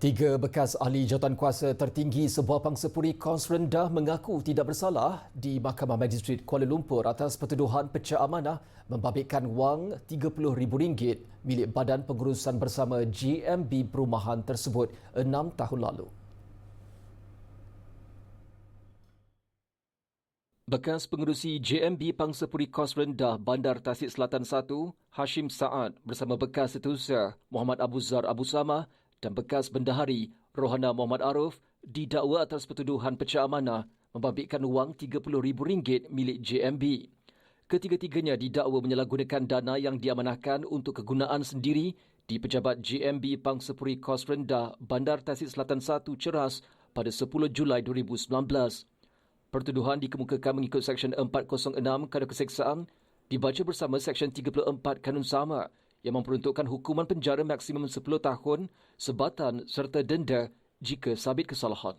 Tiga bekas ahli jawatan kuasa tertinggi sebuah pangsapuri Kons Rendah mengaku tidak bersalah di Mahkamah Magistrate Kuala Lumpur atas pertuduhan pecah amanah membabitkan wang RM30,000 milik Badan Pengurusan Bersama GMB Perumahan tersebut enam tahun lalu. Bekas pengurusi JMB Pangsapuri Kos Rendah Bandar Tasik Selatan 1, Hashim Saad bersama bekas setiausaha Muhammad Abu Zar Abu Samah dan bekas bendahari Rohana Muhammad Arif didakwa atas pertuduhan pecah amanah membabitkan wang RM30,000 milik JMB. Ketiga-tiganya didakwa menyalahgunakan dana yang diamanahkan untuk kegunaan sendiri di pejabat JMB Pangsapuri Kos Rendah Bandar Tasik Selatan 1 Ceras pada 10 Julai 2019. Pertuduhan dikemukakan mengikut Seksyen 406 Kadar Keseksaan dibaca bersama Seksyen 34 Kanun Sama yang memperuntukkan hukuman penjara maksimum 10 tahun, sebatan serta denda jika sabit kesalahan.